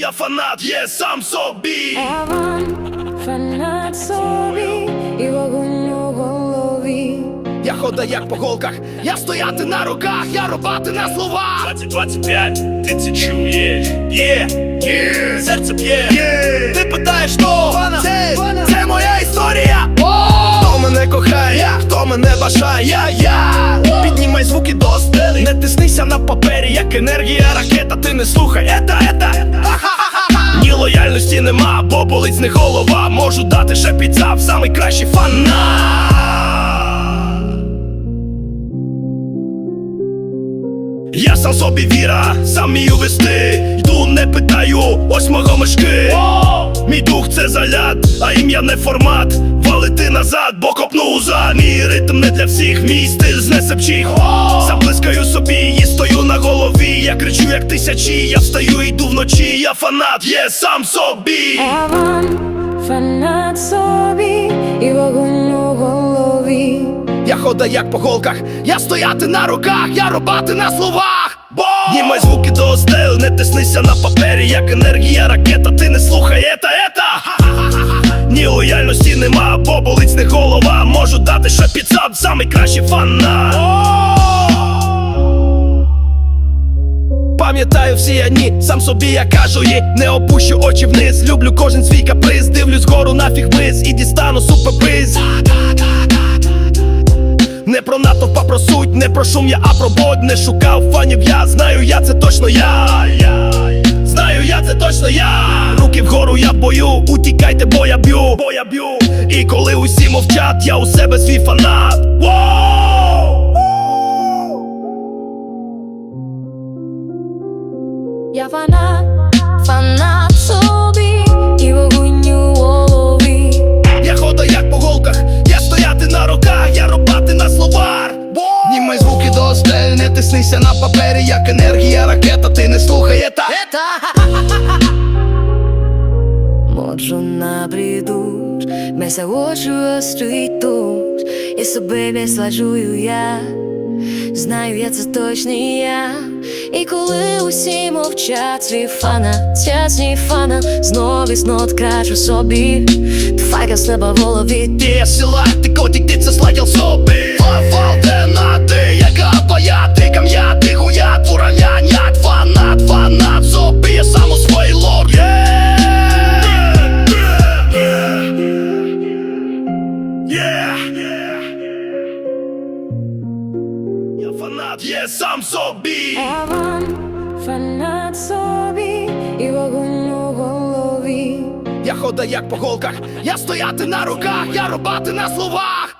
Я фанат, є сам собі. Еван, фанат собі і вогонь у голові. Я хода як по голках, я стояти на руках, я рубати на словах. 20-25, ти це чуєш? Є, є, Серце б'є, є. Ти питаєш, хто? Це, це моя історія. Хто мене кохає, хто мене бажає, я, я. Піднімай звуки до стелі, не тиснися на папері, як енергія ракета, ти не слухай, ета, ета. Лояльності нема, бо болить них голова. Можу дати ще підзав, самий кращий фанат. Я сам собі віра, сам мію вести Йду, не питаю, ось мого мешки Мій дух це заляд, а ім'я не формат. Валити назад, бо копну за Мій ритм не для всіх, мій стиль знесе пчих Заблискаю собі і стою на голові. Я кричу як тисячі, я встаю, йду вночі. Я фанат, є сам собі. Еван, фанат собі і вогонь у голові. Я хода як по голках, я стояти на руках, я рубати на словах. Бо! Німай звуки до стел, не тиснися на папері, як енергія ракета, ти не слухай ета. Лояльності нема, бо болить них голова. Можу дати підсад, самий кращий фанат. Пам'ятаю всі я ні, сам собі я кажу їй Не опущу очі вниз, люблю кожен свій каприз. Дивлюсь гору нафіг вниз. І дістану суперприз. Не про натовп, а про суть, не про шум я, а про бодь. Не шукав фанів, я. Знаю, я це точно я. Знаю, я це точно я Руки вгору я бою, утікайте, бо я б'ю, бо я б'ю. І коли усі мовчать, я у себе свій фанат. Воу! Я фанат, фанат собі і вогонь у голові. Я хода як по голках, я стояти на руках, я рубати на словар. Німай звуки до стель, не тиснися на папері, як енергія ракета, ти не слухай ета Можу набрідуть, me заочую стоїть тут, і собі висаджую я, знаю, я це точно я. І коли усі мовчать, свій фана, ця свій фана, знов і знов кажу собі, файка з неба в голові. Ти сила, ти котик, ти це сладіл собі фанат, є сам собі Еван, фанат собі і вогонь у голові. Я хода як по голках, я стояти на руках, я рубати на словах